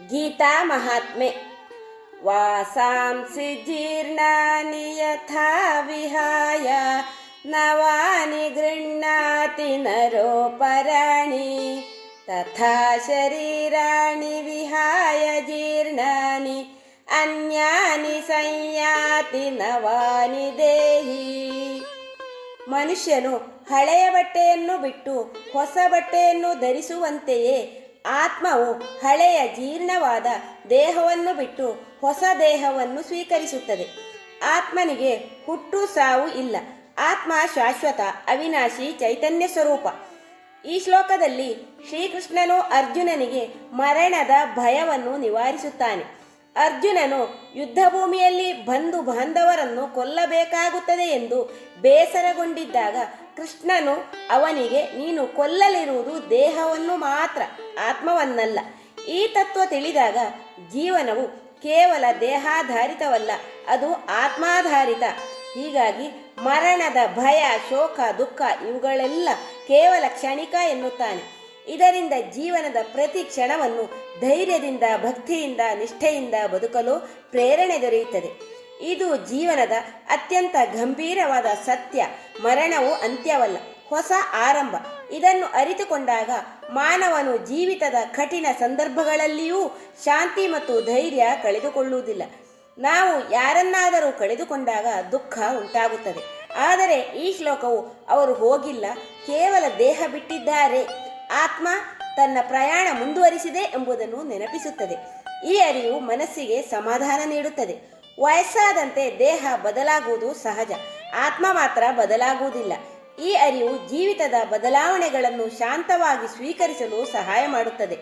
ಗೀತಾ ಮಹಾತ್ಮೆ. ವಾಸಾಂಸಿ ಜೀರ್ಣಾನಿ ಯಥಾ ವಿಹಾಯ, ನವಾನಿ ಗೃಹ್ಣಾತಿ ನರೋಪರಾಣಿ, ತಥಾ ಶರೀರಾಣಿ ವಿಹಾಯ ಜೀರ್ಣಾನಿ, ಅನ್ಯಾನಿ ಸಂಯಾತಿ ನವಾನಿ ದೇಹಿ. ಮನುಷ್ಯನು ಹಳೆಯ ಬಟ್ಟೆಯನ್ನು ಬಿಟ್ಟು ಹೊಸ ಬಟ್ಟೆಯನ್ನು ಧರಿಸುವಂತೆಯೇ ಆತ್ಮವು ಹಳೆಯ ಜೀರ್ಣವಾದ ದೇಹವನ್ನು ಬಿಟ್ಟು ಹೊಸ ದೇಹವನ್ನು ಸ್ವೀಕರಿಸುತ್ತದೆ. ಆತ್ಮನಿಗೆ ಹುಟ್ಟು ಸಾವು ಇಲ್ಲ. ಆತ್ಮ ಶಾಶ್ವತ, ಅವಿನಾಶಿ, ಚೈತನ್ಯ ಸ್ವರೂಪ. ಈ ಶ್ಲೋಕದಲ್ಲಿ ಶ್ರೀಕೃಷ್ಣನು ಅರ್ಜುನನಿಗೆ ಮರಣದ ಭಯವನ್ನು ನಿವಾರಿಸುತ್ತಾನೆ. ಅರ್ಜುನನು ಯುದ್ಧಭೂಮಿಯಲ್ಲಿ ಬಂಧು ಬಾಂಧವರನ್ನು ಕೊಲ್ಲಬೇಕಾಗುತ್ತದೆ ಎಂದು ಬೇಸರಗೊಂಡಿದ್ದಾಗ ಕೃಷ್ಣನು ಅವನಿಗೆ, ನೀನು ಕೊಲ್ಲಲಿರುವುದು ದೇಹವನ್ನು ಮಾತ್ರ, ಆತ್ಮವನ್ನಲ್ಲ. ಈ ತತ್ವ ತಿಳಿದಾಗ ಜೀವನವು ಕೇವಲ ದೇಹಾಧಾರಿತವಲ್ಲ, ಅದು ಆತ್ಮಾಧಾರಿತ. ಹೀಗಾಗಿ ಮರಣದ ಭಯ, ಶೋಕ, ದುಃಖ ಇವುಗಳೆಲ್ಲ ಕೇವಲ ಕ್ಷಣಿಕ ಎನ್ನುತ್ತಾನೆ. ಇದರಿಂದ ಜೀವನದ ಪ್ರತಿ ಕ್ಷಣವನ್ನು ಧೈರ್ಯದಿಂದ, ಭಕ್ತಿಯಿಂದ, ನಿಷ್ಠೆಯಿಂದ ಬದುಕಲು ಪ್ರೇರಣೆ ದೊರೆಯುತ್ತದೆ. ಇದು ಜೀವನದ ಅತ್ಯಂತ ಗಂಭೀರವಾದ ಸತ್ಯ. ಮರಣವು ಅಂತ್ಯವಲ್ಲ, ಹೊಸ ಆರಂಭ. ಇದನ್ನು ಅರಿತುಕೊಂಡಾಗ ಮಾನವನು ಜೀವಿತದ ಕಠಿಣ ಸಂದರ್ಭಗಳಲ್ಲಿಯೂ ಶಾಂತಿ ಮತ್ತು ಧೈರ್ಯ ಕಳೆದುಕೊಳ್ಳುವುದಿಲ್ಲ. ನಾವು ಯಾರನ್ನಾದರೂ ಕಳೆದುಕೊಂಡಾಗ ದುಃಖ ಉಂಟಾಗುತ್ತದೆ. ಆದರೆ ಈ ಶ್ಲೋಕವು ಅವರು ಹೋಗಿಲ್ಲ, ಕೇವಲ ದೇಹ ಬಿಟ್ಟಿದ್ದಾರೆ. ಆತ್ಮ ತನ್ನ ಪ್ರಯಾಣ ಮುಂದುವರಿಸಿದೆ ಎಂಬುದನ್ನು ನೆನಪಿಸುತ್ತದೆ. ಈ ಅರಿವು ಮನಸ್ಸಿಗೆ ಸಮಾಧಾನ ನೀಡುತ್ತದೆ. ವಯಸ್ಸಾದಂತೆ ದೇಹ ಬದಲಾಗುವುದು ಸಹಜ. ಆತ್ಮ ಮಾತ್ರ ಬದಲಾಗುವುದಿಲ್ಲ. ಈ ಅರಿವು ಜೀವಿತದ ಬದಲಾವಣೆಗಳನ್ನು ಶಾಂತವಾಗಿ ಸ್ವೀಕರಿಸಲು ಸಹಾಯ ಮಾಡುತ್ತದೆ.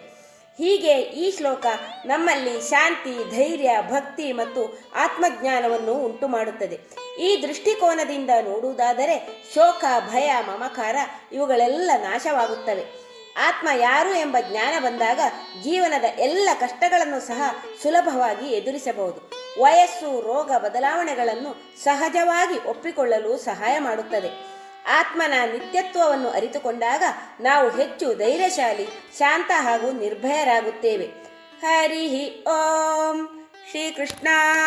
ಹೀಗೆ ಈ ಶ್ಲೋಕ ನಮ್ಮಲ್ಲಿ ಶಾಂತಿ, ಧೈರ್ಯ, ಭಕ್ತಿ ಮತ್ತು ಆತ್ಮಜ್ಞಾನವನ್ನು ಉಂಟು ಮಾಡುತ್ತದೆ ಈ ದೃಷ್ಟಿಕೋನದಿಂದ ನೋಡುವುದಾದರೆ ಶೋಕ, ಭಯ, ಮಮಕಾರ ಇವುಗಳೆಲ್ಲ ನಾಶವಾಗುತ್ತವೆ. ಆತ್ಮ ಯಾರು ಎಂಬ ಜ್ಞಾನ ಬಂದಾಗ ಜೀವನದ ಎಲ್ಲ ಕಷ್ಟಗಳನ್ನು ಸಹ ಸುಲಭವಾಗಿ ಎದುರಿಸಬಹುದು. ವಯಸ್ಸು, ರೋಗ ಬದಲಾವಣೆಗಳನ್ನು ಸಹಜವಾಗಿ ಒಪ್ಪಿಕೊಳ್ಳಲು ಸಹಾಯ ಮಾಡುತ್ತದೆ. ಆತ್ಮನ ನಿತ್ಯತ್ವವನ್ನು ಅರಿತುಕೊಂಡಾಗ ನಾವು ಹೆಚ್ಚು ಧೈರ್ಯಶಾಲಿ, ಶಾಂತ ಹಾಗೂ ನಿರ್ಭಯರಾಗುತ್ತೇವೆ. ಹರಿ ಓಂ ಶ್ರೀಕೃಷ್ಣಾರ್ಪಣಮಸ್ತು.